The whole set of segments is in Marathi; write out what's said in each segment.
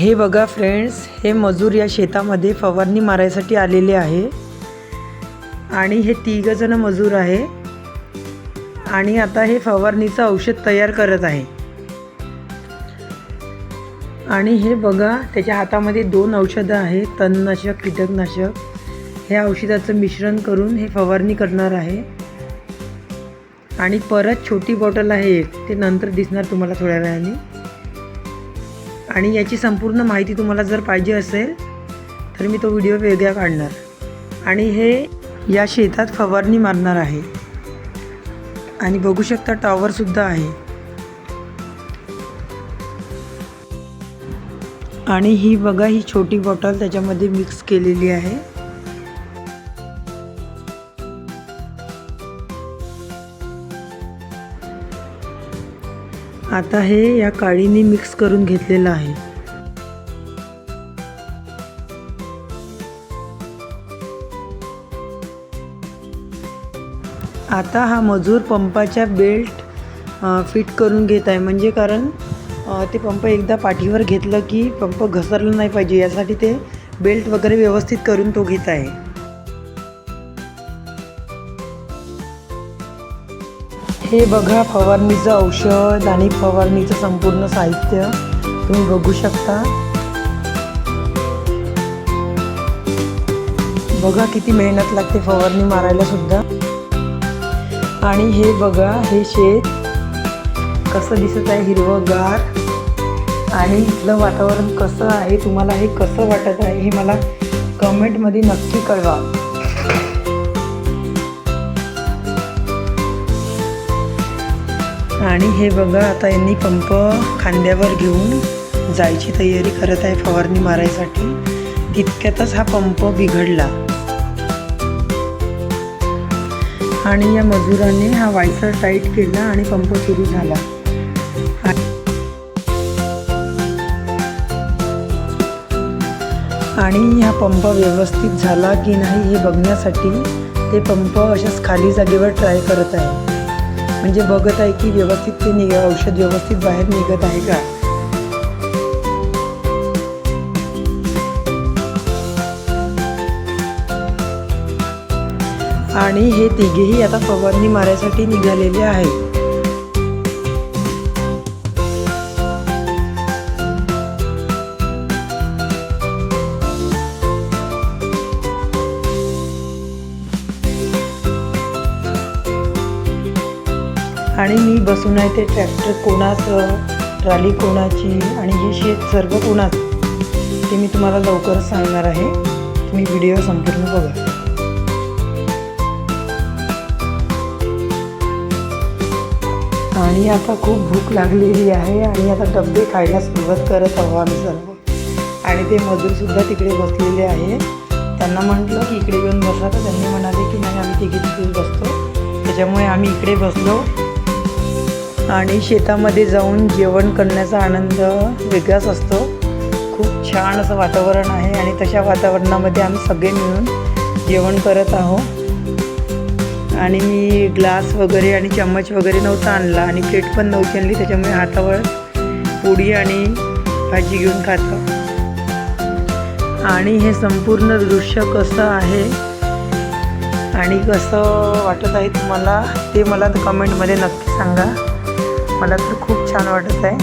हे बघा फ्रेंड्स हे मजूर या शेतामध्ये फवारणी मारायसाठी आलेले आहे. आणि हे तिघंजणं मजूर आहे. आणि आता हे फवारणीचं औषध तयार करत आहे. आणि हे बघा त्याच्या हातामध्ये दोन औषधं आहेत तणनाशक कीटकनाशक. हे औषधाचं मिश्रण करून हे फवारणी करणार आहे. आणि परत छोटी बॉटल आहे एक ते नंतर दिसणार तुम्हाला थोड्या वेळाने. आणि याची संपूर्ण माहिती तुम्हाला जर पाहिजे असेल तर मी तो व्हिडिओ वेगळा काढणार. आणि हे या शेतात फवारणी मारणार आहे. आणि बघू शकता टॉवरसुद्धा आहे. आणि ही बघा ही छोटी बॉटल त्याच्यामध्ये मिक्स केलेली आहे. आता हे या काळीने मिक्स करून घेतलेलं आहे. आता हा मजूर पंपाच्या बेल्ट फिट करून घेत आहे. म्हणजे कारण ते पंप एकदा पाठीवर घेतलं की पंप घसरलं नाही पाहिजे. यासाठी ते बेल्ट वगैरे व्यवस्थित करून तो घेत आहे. हे बघा फवारणीचं औषध आणि फवारणीचं संपूर्ण साहित्य. तुम्ही बघू शकता. बघा किती मेहनत लागते फवारणी मारायला सुद्धा. आणि हे बघा हे शेत कसं दिसत आहे हिरवंगार. आणि इथलं वातावरण कसं आहे तुम्हाला हे कसं वाटत आहे हे मला कमेंटमध्ये नक्की कळवा. आणि हे बघा आता यांनी पंप खांद्यावर घेऊन जायची तयारी करत आहे फवारणी मारायसाठी. तितक्यातच हा पंप बिघडला. आणि या मजुराने हा वायसर टाईट केला आणि पंप सुरू झाला. आणि हा पंप व्यवस्थित झाला की नाही हे बघण्यासाठी ते पंप अशाच खाली जागेवर ट्राय करत आहे. म्हणजे बघत आहे की व्यवस्थित ते निघ औषध व्यवस्थित बाहेर निघत आहे का? आणि हे तिघेही आता फवारणी मारायसाठी निघालेले आहेत. आणि मी बसून आहे ते ट्रॅक्टर कोणाचं ट्रॉली कोणाची आणि हे शेत सर्व कोणाचं ते मी तुम्हाला लवकरच सांगणार आहे. तुम्ही व्हिडिओ संपूर्ण बघा. आणि आता खूप भूक लागलेली आहे आणि आता डबे खायला सुरुवात करत आहो आम्ही सर्व. आणि ते मजूरसुद्धा तिकडे बसलेले आहे त्यांना म्हटलं की इकडे येऊन बसा. तर त्यांनी म्हणाले की नाही आम्ही तिघे तिथेच बसतो. त्याच्यामुळे आम्ही इकडे बसलो. आणि शेतामध्ये जाऊन जेवण करण्याचा आनंद वेगळाच असतो. खूप छान असं वातावरण आहे आणि तशा वातावरणामध्ये आम्ही सगळे मिळून जेवण करत आहोत. आणि मी ग्लास वगैरे आणि चम्मच वगैरे नव्हता आणला आणि प्लेट पण नव्हती आणली त्याच्यामुळे हातावर पोळी आणि भाजी घेऊन खातो आणि हे संपूर्ण दृश्य कसं आहे आणि कसं वाटत आहे तुम्हाला ते मला कमेंटमध्ये नक्की सांगा. मला तर खूप छान वाटत आहे.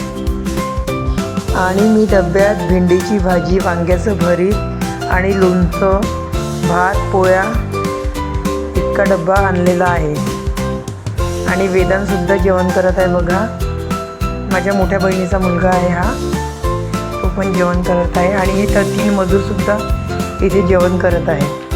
आणि मी डब्यात भेंडीची भाजी वांग्याचं भरीत आणि लोणचं भात पोळ्या इतका डब्बा आणलेला आहे. आणि वेदांतसुद्धा जेवण करत आहे बघा. माझ्या मोठ्या बहिणीचा मुलगा आहे हा. तो पण जेवण करत आहे आणि हे तर तीन मजूरसुद्धा इथे जेवण करत आहे.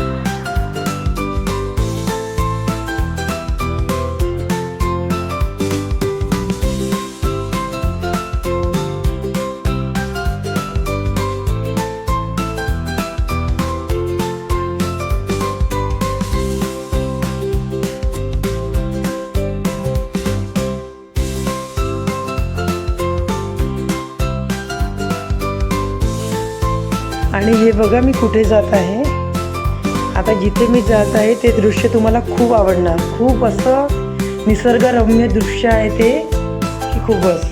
आणि हे बघा मी कुठे जात आहे. आता जिथे मी जात आहे ते दृश्य तुम्हाला खूप आवडणार. खूप असं निसर्गरम्य दृश्य आहे ते की खूपच.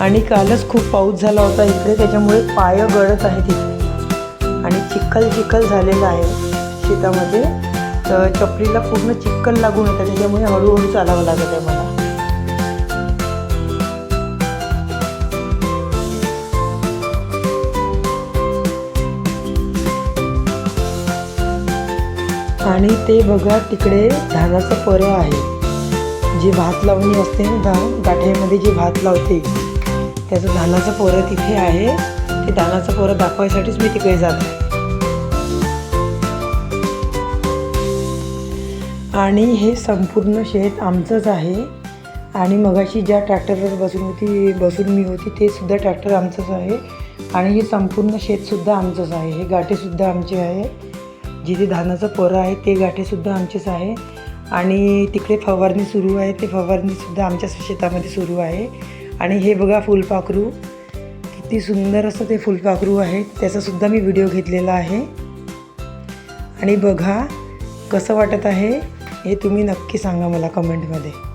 आणि कालच खूप पाऊस झाला होता इकडे त्याच्यामुळे पाय गळत आहे तिथे आणि चिखल चिखल झालेला आहे शेतामध्ये. तर चपलीला पूर्ण चिखल लागून येतं त्याच्यामुळे हळूहळू चालावं लागत आहे मला. आणि ते बघा तिकडे धानाचं परं आहे. जे भात लावणी असते ना धा गाठ्यामध्ये जे भात लावते त्याचं धानाचं पोरं तिथे आहे. ते धानाचं पोरं दाखवायसाठीच मी तिकडे जात. आहे आणि हे संपूर्ण शेत आमचंच आहे. आणि मगाशी ज्या ट्रॅक्टरवर बसून होती बसून मी होती ते सुद्धा ट्रॅक्टर आमचंच आहे. आणि हे संपूर्ण शेतसुद्धा आमचंच आहे. हे गाठेसुद्धा आमचे आहे. जिथे धानाचं पोरं आहे ते गाठेसुद्धा आमचेच आहे. आणि तिकडे फवारणी सुरू आहे ते फवारणीसुद्धा आमच्या शेतामध्ये सुरू आहे. आणि हे बघा फुलपाखरू किती सुंदर असं ते फुलपाखरू आहे त्याचासुद्धा मी व्हिडिओ घेतलेला आहे. आणि बघा कसं वाटत आहे हे तुम्ही नक्की सांगा मला कमेंटमध्ये.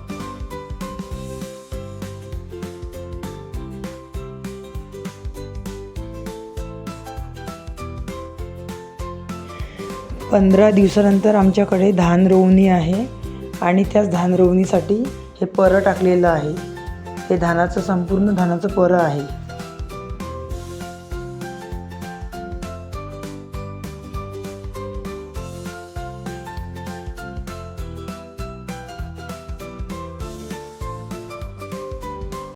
पंधरा दिवसानंतर आमच्याकडे धान रोवणी आहे आणि त्याच धान रोवणीसाठी हे परं टाकलेलं आहे. हे धानाचं संपूर्ण धानाचं परं आहे.